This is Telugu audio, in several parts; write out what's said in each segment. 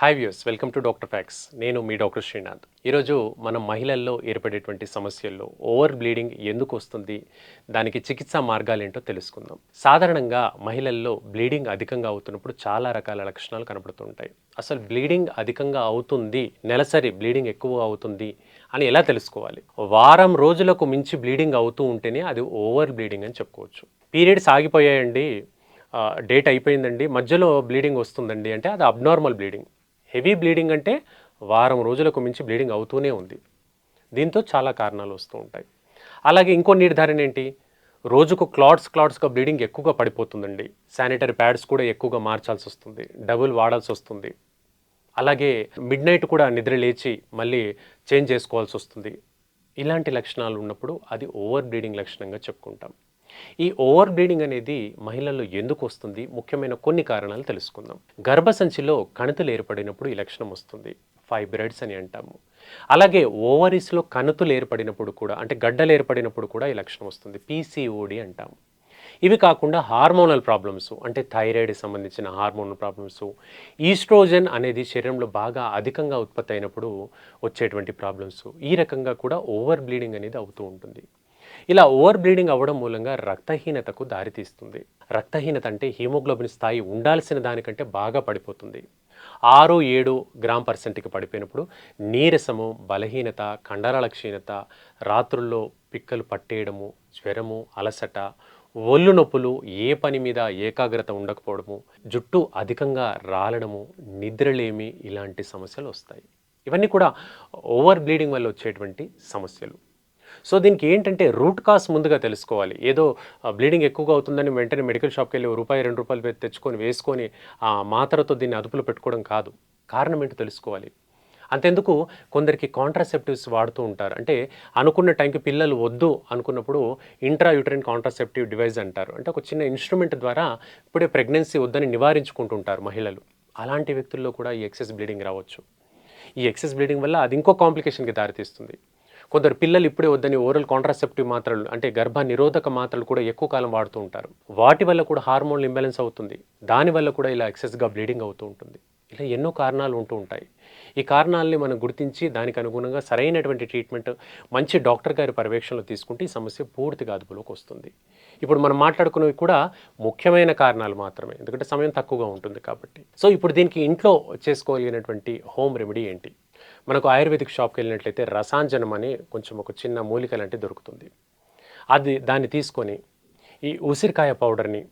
Hi views welcome to doctor facts నేను మీ డాక్టర్ శ్రీనాథ్ ఈరోజు మనం మహిళల్లో ఏర్పడేటువంటి సమస్యల్లో ఓవర్ బ్లీడింగ్ ఎందుకు వస్తుంది దానికి చికిత్సా మార్గాలు ఏంటో తెలుసుకుందాం. సాధారణంగా మహిళల్లో బ్లీడింగ్ అధికంగా అవుతున్నప్పుడు చాలా రకాల లక్షణాలు కనబడుతుంటాయి అసలు బ్లీడింగ్ అధికంగా అవుతుంది నెలసరి బ్లీడింగ్ ఎక్కువ అవుతుంది అని ఎలా తెలుసుకోవాలి? వారం రోజులకు మించి బ్లీడింగ్ అవుతూ ఉంటేనే అది ఓవర్ బ్లీడింగ్ అని చెప్పుకోవచ్చు. పీరియడ్స్ ఆగిపోయాయండి డేట్ అయిపోయిందండి మధ్యలో బ్లీడింగ్ వస్తుందండి అంటే అది అబ్నార్మల్ బ్లీడింగ్. హెవీ బ్లీడింగ్ అంటే వారం రోజులకు మించి బ్లీడింగ్ అవుతూనే ఉంది. దీంతో చాలా కారణాలు వస్తూ ఉంటాయి. అలాగే ఇంకో నిర్ధారణ ఏంటి? రోజుకు క్లాట్స్ క్లాట్స్గా బ్లీడింగ్ ఎక్కువగా పడిపోతుందండి. శానిటరీ ప్యాడ్స్ కూడా ఎక్కువగా మార్చాల్సి వస్తుంది. డబుల్ వాడాల్సి వస్తుంది. అలాగే మిడ్ నైట్ కూడా నిద్ర లేచి మళ్ళీ చేంజ్ చేసుకోవాల్సి వస్తుంది. ఇలాంటి లక్షణాలు ఉన్నప్పుడు అది ఓవర్ బ్లీడింగ్ లక్షణంగా చెప్పుకుంటాం. ఈ ఓవర్ బ్లీడింగ్ అనేది మహిళల్లో ఎందుకు వస్తుంది? ముఖ్యమైన కొన్ని కారణాలు తెలుసుకుందాం. గర్భసంచిలో కణుతులు ఏర్పడినప్పుడు ఈ లక్షణం వస్తుంది. ఫైబ్రాయిడ్స్ అని అంటాము. అలాగే ఓవరీస్లో కణుతులు ఏర్పడినప్పుడు కూడా అంటే గడ్డలు ఏర్పడినప్పుడు కూడా ఈ లక్షణం వస్తుంది. పీసీఓడి అంటాము. ఇవి కాకుండా హార్మోనల్ ప్రాబ్లమ్స్ అంటే థైరాయిడ్ సంబంధించిన హార్మోనల్ ప్రాబ్లమ్స్ ఈస్ట్రోజన్ అనేది శరీరంలో బాగా అధికంగా ఉత్పత్తి అయినప్పుడు వచ్చేటువంటి ప్రాబ్లమ్స్. ఈ రకంగా కూడా ఓవర్ బ్లీడింగ్ అనేది అవుతూ ఉంటుంది. ఇలా ఓవర్ బ్లీడింగ్ అవ్వడం మూలంగా రక్తహీనతకు దారితీస్తుంది రక్తహీనత అంటే హీమోగ్లోబిన్ స్థాయి ఉండాల్సిన దానికంటే బాగా పడిపోతుంది. ఆరు ఏడు గ్రామ్ పర్సెంట్కి పడిపోయినప్పుడు నీరసము బలహీనత కండరాల క్షీణత రాత్రుల్లో పిక్కలు పట్టేయడము జ్వరము అలసట ఒళ్ళు నొప్పులు ఏ పని మీద ఏకాగ్రత ఉండకపోవడము జుట్టు అధికంగా రాలడము నిద్రలేమి ఇలాంటి సమస్యలు వస్తాయి. ఇవన్నీ కూడా ఓవర్ బ్లీడింగ్ వల్ల వచ్చేటువంటి సమస్యలు. సో దీనికి ఏంటంటే రూట్ కాస్ ముందుగా తెలుసుకోవాలి. ఏదో బ్లీడింగ్ ఎక్కువగా అవుతుందని వెంటనే మెడికల్ షాప్కి వెళ్ళి రూపాయి రెండు రూపాయలు పెట్టి తెచ్చుకొని వేసుకొని ఆ మాత్రతో దీన్ని అదుపులో పెట్టుకోవడం కాదు. కారణం ఏంటో తెలుసుకోవాలి. అంతెందుకు కొందరికి కాంట్రాసెప్టివ్స్ వాడుతూ ఉంటారు. అంటే అనుకున్న టైంకి పిల్లలు వద్దు అనుకున్నప్పుడు ఇంట్రా యూటరైన్ కాంట్రాసెప్టివ్ డివైస్ అంటారు. అంటే ఒక చిన్న ఇన్స్ట్రుమెంట్ ద్వారా ఇప్పుడే ప్రెగ్నెన్సీ వద్దని నివారించుకుంటుంటారు మహిళలు. అలాంటి వ్యక్తుల్లో కూడా ఈ ఎక్సెస్ బ్లీడింగ్ రావచ్చు. ఈ ఎక్సెస్ బ్లీడింగ్ వల్ల అది ఇంకో కాంప్లికేషన్కి దారితీస్తుంది. కొందరు పిల్లలు ఇప్పుడే వద్దని ఓరల్ కాంట్రాసెప్టివ్ మాత్రలు అంటే గర్భ నిరోధక మాత్రలు కూడా ఎక్కువ కాలం వాడుతూ ఉంటారు. వాటి వల్ల కూడా హార్మోన్ ఇంబ్యాలెన్స్ అవుతుంది. దానివల్ల కూడా ఇలా ఎక్సెస్గా బ్లీడింగ్ అవుతూ ఉంటుంది. ఇలా ఎన్నో కారణాలు ఉంటూ ఉంటాయి. ఈ కారణాలని మనం గుర్తించి దానికి అనుగుణంగా సరైనటువంటి ట్రీట్మెంట్ మంచి డాక్టర్ గారి పర్యవేక్షణలో తీసుకుంటే ఈ సమస్య పూర్తిగా అదుపులోకి వస్తుంది. ఇప్పుడు మనం మాట్లాడుకున్నవి కూడా ముఖ్యమైన కారణాలు మాత్రమే ఎందుకంటే సమయం తక్కువగా ఉంటుంది కాబట్టి. సో ఇప్పుడు దీనికి ఇంట్లో చేసుకోగలిగినటువంటి హోమ్ రెమెడీ ఏంటి? మనకు ఆయుర్వేదిక్ షాప్కి వెళ్ళినట్లయితే రసాంజనం అని కొంచెం ఒక చిన్న మూలిక లాంటిది దొరుకుతుంది. అది దాన్ని తీసుకొని ఈ ఉసిరికాయ పౌడర్ని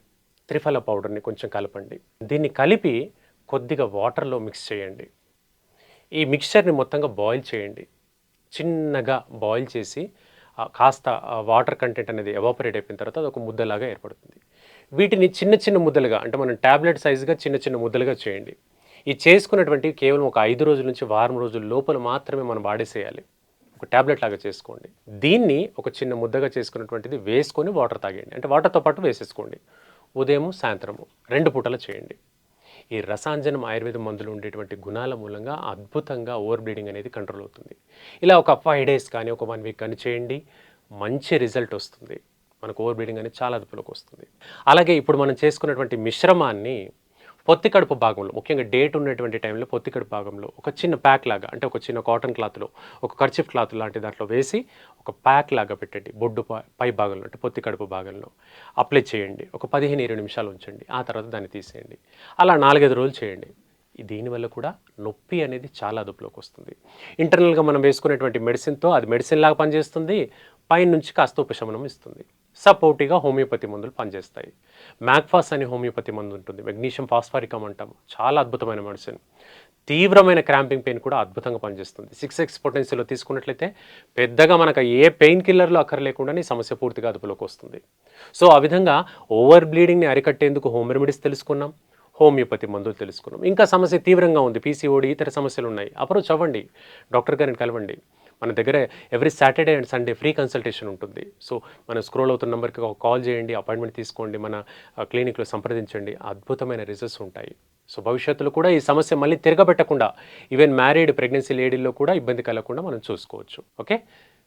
త్రిఫల పౌడర్ని కొంచెం కలపండి. దీన్ని కలిపి కొద్దిగా వాటర్లో మిక్స్ చేయండి. ఈ మిక్చర్ని మొత్తంగా బాయిల్ చేయండి. చిన్నగా బాయిల్ చేసి కాస్త వాటర్ కంటెంట్ అనేది ఎవాపరేట్ అయిపోయిన తర్వాత అది ఒక ముద్దలాగా ఏర్పడుతుంది. వీటిని చిన్న చిన్న ముద్దలుగా అంటే మనం ట్యాబ్లెట్ సైజుగా చిన్న చిన్న ముద్దలుగా చేయండి. ఈ చేసుకున్నటువంటి కేవలం ఒక ఐదు రోజుల నుంచి వారం రోజుల లోపల మాత్రమే మనం వాడేసేయాలి. ఒక ట్యాబ్లెట్ లాగా చేసుకోండి. దీన్ని ఒక చిన్న ముద్దగా చేసుకున్నటువంటిది వేసుకొని వాటర్ తాగేయండి. అంటే వాటర్తో పాటు వేసేసుకోండి. ఉదయం సాయంత్రము రెండు పూటలు చేయండి. ఈ రసాంజనం ఆయుర్వేద మందులు ఉండేటువంటి గుణాల మూలంగా అద్భుతంగా ఓవర్ బ్లీడింగ్ అనేది కంట్రోల్ అవుతుంది. ఇలా ఒక ఫైవ్ డేస్ కానీ ఒక వన్ వీక్ కానీ చేయండి. మంచి రిజల్ట్ వస్తుంది. మనకు ఓవర్ బ్లీడింగ్ అనేది చాలా అదుపులోకి వస్తుంది. అలాగే ఇప్పుడు మనం చేసుకున్నటువంటి మిశ్రమాన్ని పొత్తి కడుపు భాగంలో ముఖ్యంగా డేట్ ఉన్నటువంటి టైంలో పొత్తి కడుపు భాగంలో ఒక చిన్న ప్యాక్ లాగా అంటే ఒక చిన్న కాటన్ క్లాత్లో ఒక కర్చిఫ్ క్లాత్ లాంటి దాంట్లో వేసి ఒక ప్యాక్ లాగా పెట్టండి బొడ్డు పై- భాగంలో అంటే పొత్తి కడుపు భాగంలో. అప్లై చేయండి ఒక పదిహేను ఇరవై నిమిషాలు ఉంచండి ఆ తర్వాత దాన్ని తీసేయండి. అలా నాలుగైదు రోజులు చేయండి. దీనివల్ల కూడా నొప్పి అనేది చాలా అదుపులోకి వస్తుంది. ఇంటర్నల్గా మనం వేసుకునేటువంటి మెడిసిన్తో అది మెడిసిన్ లాగా పనిచేస్తుంది పైనుంచి కాస్త ఉపశమనం ఇస్తుంది. సపోర్టివ్గా హోమియోపతి మందులు పనిచేస్తాయి. మ్యాక్ఫాస్ అనే హోమియోపతి మందు ఉంటుంది. మెగ్నీషియం ఫాస్ఫారికం అంటాం చాలా అద్భుతమైన మెడిసిన్. తీవ్రమైన క్రాంపింగ్ పెయిన్ కూడా అద్భుతంగా పనిచేస్తుంది. సిక్స్ ఎక్స్ పొటెన్షియల్లో తీసుకున్నట్లయితే పెద్దగా మనకు ఏ పెయిన్ కిల్లర్లు అక్కర్లేకుండానే సమస్య పూర్తిగా అదుపులోకి వస్తుంది. సో ఆ విధంగా ఓవర్ బ్లీడింగ్ని అరికట్టేందుకు హోమ్ రెమెడీస్ తెలుసుకున్నాం. హోమియోపతి మందులు తెలుసుకున్నాం. ఇంకా సమస్య తీవ్రంగా ఉంది. పీసీఓడి ఇతర సమస్యలు ఉన్నాయి. అప్రోచ్ అవ్వండి. డాక్టర్ గారిని కలవండి. మన దగ్గర every Saturday and Sunday free consultation ఉంటుంది. సో మనం స్క్రోల్ అవుతున్న నెంబర్కి ఒక కాల్ చేయండి అపాయింట్మెంట్ తీసుకోండి మన క్లినిక్లో సంప్రదించండి. అద్భుతమైన రిజల్ట్స్ ఉంటాయి. సో భవిష్యత్తులో కూడా ఈ సమస్య మళ్ళీ తిరగబెట్టకుండా ఈవెన్ మ్యారీడ్ ప్రెగ్నెన్సీ లేడీల్లో కూడా ఇబ్బంది కలగకుండా మనం చూసుకోవచ్చు. ఓకే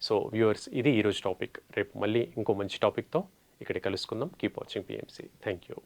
సో వ్యూవర్స్ ఇది ఈరోజు టాపిక్ రేపు మళ్ళీ ఇంకో మంచి టాపిక్తో ఇక్కడ కలుసుకుందాం. Keep watching PMC thank you